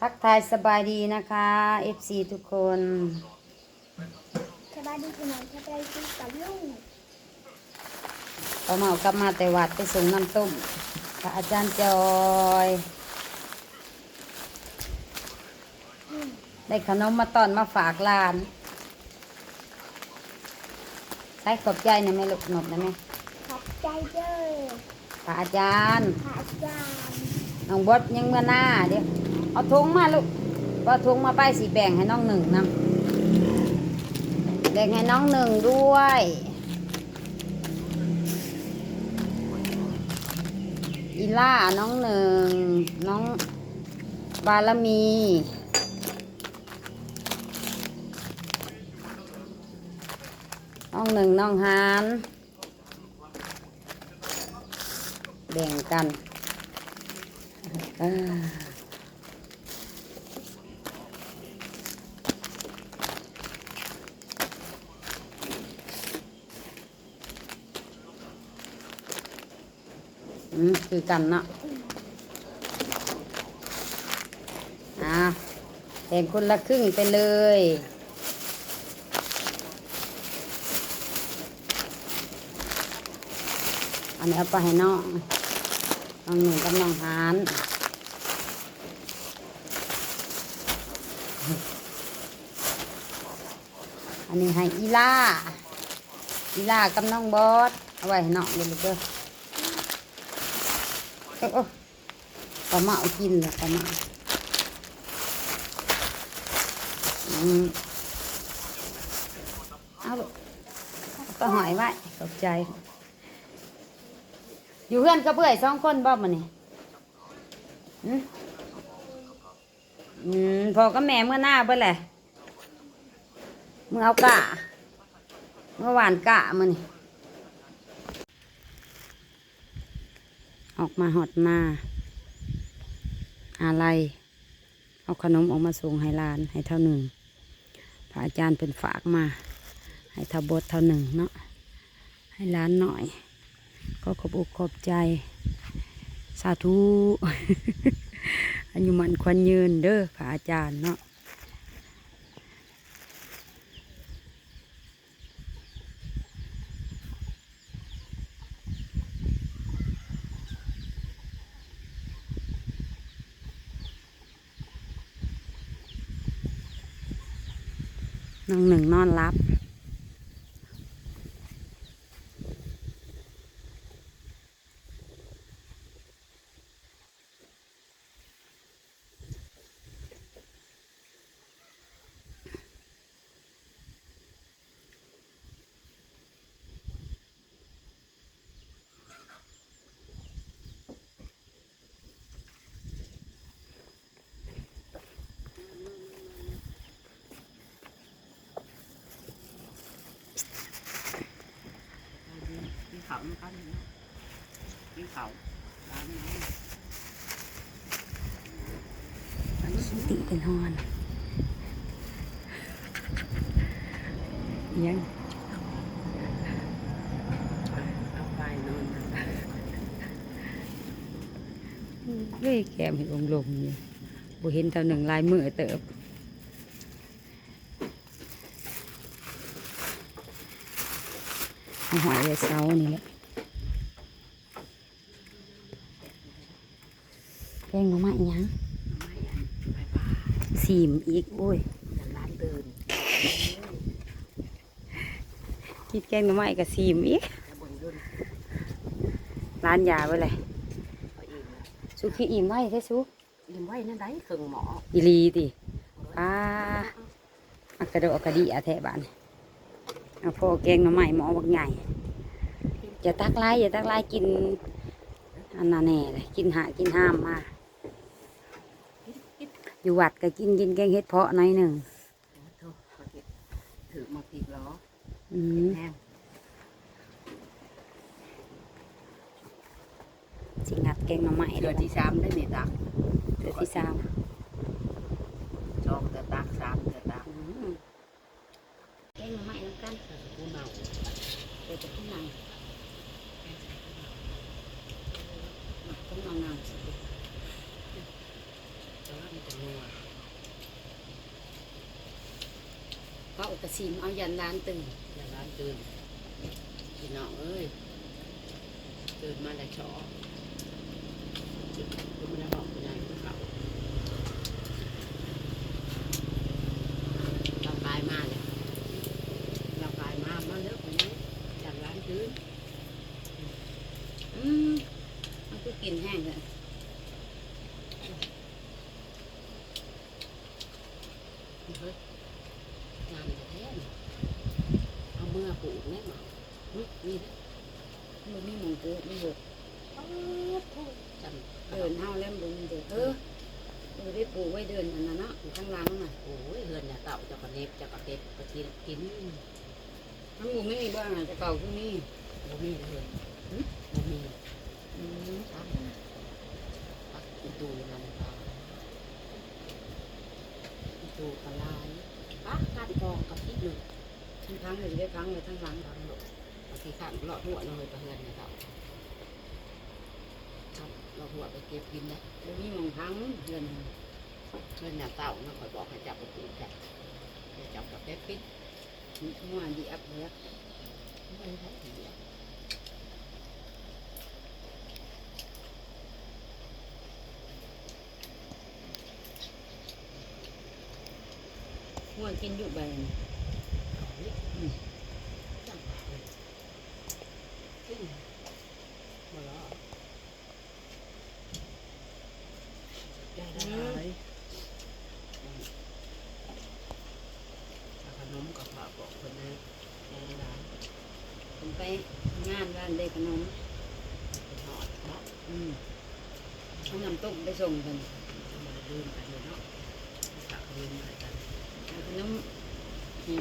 ทักทายสบายดีนะคะ FC ทุกคนสบายดีคุณหมอสบายดีกับลุงเราเมากลับมาแต่วัดไปส่งน้ำต้มพระอาจารย์จอย ได้ขนมมาตอนมาฝากหลานใช้ขอบใจนะแม่ลูกหนบนะแม่ขอบใจเด้อพระอาจารย์พระอาจารย์น้องบดยังเมื่อหน้าเดี๋ยว เอาถุงมาลูกเอาถุงมาไปสีแบ่งให้น้องหนึ่งนำแบ่งให้น้องหนึ่งด้วย อีล่าน้องหนึ่งน้องบารมีน้องหนึ่งน้องฮานแบ่งกันอ่า อืมคือกันเนาะอ่าแบ่งคนละครึ่งไปเลยอันนี้เอาไปให้น้องน้องหนึ่งกับน้องหานอันนี้ให้อีล่าอีล่ากับน้องบอสเอาไว้ให้น้องเดี๋ยวลูกเด้อ อปลาเมากินเลยปลาเมาอืมเอาลูกก็หอยไว้ขอบใจ อยู่เพื่อนก็เบื่อยสองคนบ่มาเนี่ยอืมอืมพอก็แม่เมื่อหน้าเบื่อแหละเมื่อเอากะเมื่อวานกะมานี่ ออกมาหอดหน้า อะไร เอาขนมออกมาส่งให้ลานให้เท่าหนึ่งพระอาจารย์เป็นฝากมา ให้เท่าบดเท่าหนึ่งเนาะให้หลานหน่อย ก็ขอบอกขอบใจ สาธุอายุมันควันยืนเด้อพระอาจารย์เนาะ น้องหนึ่งนอนรับ กินเขามันก็นี่กินเขาร้านนี้ติเป็นฮอนยังเอาไปนอนเว้ยแกมเห็นองลงอยู่บ่เห็นเท่าหนึ่งลายมือเติบหอยเสานี่แหละแก งหน่อไม้หยังไม่อันไปป่าสีมอีกโอ้ยแต่ร้านตื่นคิดแกงหน่อไม้กับสีมอีกแต่บนยุ่นร้านยาไว้เลยเขาเองสุขีอิ่มไว้ใช่สุยิ้มไว้นั่นได้เครื่องหมออีหลีติป้าอักกระโดดอักกระดีอาแทบานเอาพอแกงหน่อไม้หมอบักใหญ่อย่าตักไล่อย่าตักไล่กินอันนั้นแน่เลยกินหากินห้ามมา อยู่วัดก็กินกินแกงเห็ดเพาะหน่อยหนึ่งโทษเขาเก็บถือมาติดล้ออืมแห้งสิงัดแกงหน่อไม้เดืเด้ออนที่สามได้เนี่ยตักเดือนที่สามสองเดือนตักสามเดือนตักอืมแกงหน่อไม้น้ำกันผู้เมาเดี๋ยวจะขึ้นนั่งต้องเอาน้ำสิ แต่ว่ามันจะนัว พระสิมเอายันร้านตื่นยันร้านตื่นพี่น้องเอ้ยตื่นมาแล้วชอตื่นมาแล้วบอกคุณยายคุณเขาเรากายมาเลยเรากายมามาเลิกคุณยายอย่าร้านตื่น อืมมันก็กินแห้งเลย เฮ้ยงานแท้ๆนี่เอาเมื่อปลูกแน่หมาหึนี่นะ มันมีหมองเกิ ดเกิดโอ้โหจำเดินเฮาแล้วมันเดินเออเออได้ปูไว้เดินอันนั้นเนาะข้างหล่างน่ะโอ้ยเฮือนเนี่ยเต่าจะกระเน็บจะกระเก็บกระทีกินทั้งหมูไม่มีบ้างอะจะเก่าขึ้นนี่บ่มีเลยหึบ่มีอืมครับปักอีตูนั่นค่ะอีตูกระลายปักการกองกับที่หนึ่งทั้งครั้งเลยจะได้ครั้งเลยทั้งหลังทางหลบปฏิขันเลาะหัวเลยประเฮือนเนี่ยเต่า เราหัวไปเก็บกินนะบ่มีหมองทั้งเดินเพื่อนเนี่ยเต่านะคอยบอกให้จับไปปลูกจับจับกับแป๊บปิดหัวดีอับเลยไม่ได้ทีเดียวหัวกินอยู่ใบนี่ เอาดิอืมจังหวะเลยจริงบ่รอได้ได้ขนมกับฝากบอกคนนะได้ได้ ผมไปงานร้านได้ขนม เป็นหอดเนาะ อืม เอาน้ำต้มไปส่งกันมาลืมกันเลยเนาะตักลืมอะไรกันเอาขนมให้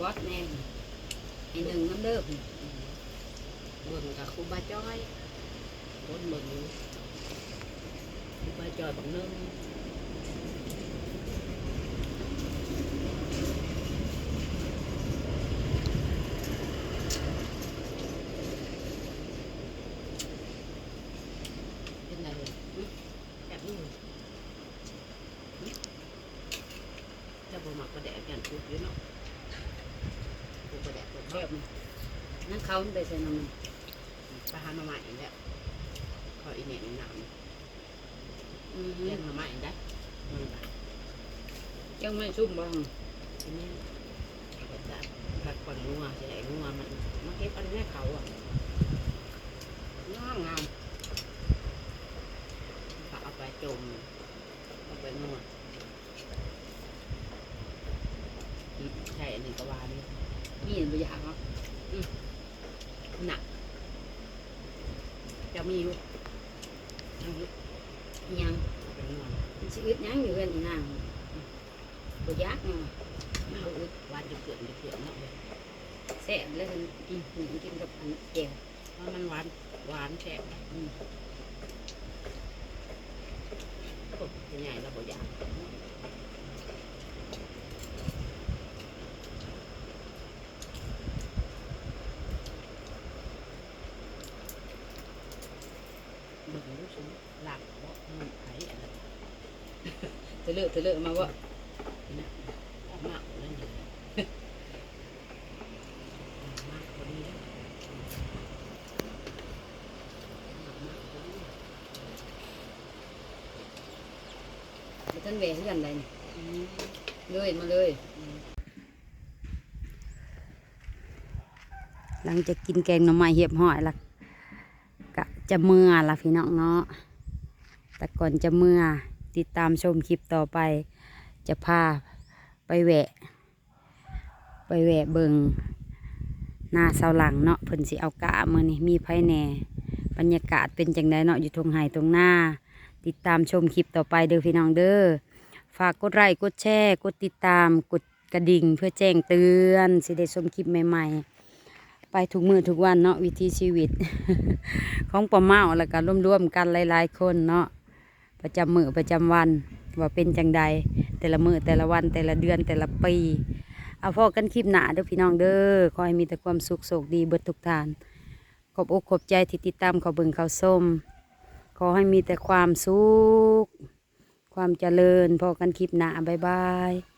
บอสแน่ให้หนึ่งน้ำเลิกเบิ่งกับครูบาจ้อยคนเบิ่งครูบาจ้อยบักเนิ่ม เป็นไรเลยหึแบบนี้เลยหึเจ้าบ่ มักกระแดกกันปุ๊บอะเนาะปุ๊บกระแดกปุ๊บแบนาะบนั่นเขาไปใส่น้ำมันไปหามาใหม่อีกแล้วขออีเมลหนามอืมเลี้ยงมาใหม่ได้ยังไม่ซุ่มบ้างทีนี้ก็จะผัดก่อนงัวจะได้งัวมันมาเก็บอันนี้เขาอะงามงามฝากเอาไปจมเอาไปนวดอืม ใช่อันนี้ก็ว่านี่มีเห็นตัวอย่างเนาะหนักจะมีอยู่ยังอยู่อิหยังเอาไปนวดมันสิอึดยังอยู่เพื่อนอีนางตัวยากเนาะเอาอึดวานเกลือนจะเกลือนเนาะแซ่บเลยฉันอืมอืมกินกับอันเจียวเพราะมันหวานหวานแซ่บอืมโอ้เป็นใหญ่แล้วบ่อยากเบิ่งรู้สึกหลักบ่มันไผอันนั้น เลอะเธอเลอะมาว่านะออกมากนั่นเองออกมากพอดีแล้วออกมากพอดีท่านแหวกเพื่อนใดนี่เลยมาเลย หลังจากกินแกงหน่อไม้เหียบหอยละกะจะเมื่อละพี่น้องเนาะแต่ก่อนจะเมื่อ ติดตามชมคลิปต่อไป จะพาไปแหวะ ไปแหวะเบิงหน้าเสาหลังเนาะเพิ่นสิเอากะมือนี่มีไผแหน่ บรรยากาศเป็นจังไดเนาะอยู่ตรงไห้ตรงหน้า ติดตามชมคลิปต่อไปเด้อพี่น้องเด้อฝากกดไลค์กดแชร์ กดติดตามกดกระดิ่งเพื่อแจ้งเตือนสิได้ชมคลิปใหม่ ๆ ไปทุกมือทุกวันเนาะวิถีชีวิต ของป้าเมาแล้วก็ร่วมๆกันหลายๆคนเนาะ ประจำมือประจำวัน ว่าเป็นจังใดแต่ละมือแต่ละวันแต่ละเดือนแต่ละปี เอาพอกันคลิปหนาเด้อพี่น้องเด้อขอให้มีแต่ความสุขโศกดีเบิดทุกทาน ขอบอกขอบใจที่ติดตามขอเบิ่งเขาส้ม ขอให้มีแต่ความสุขความเจริญพอกันคลิปหนาบ๊ายบาย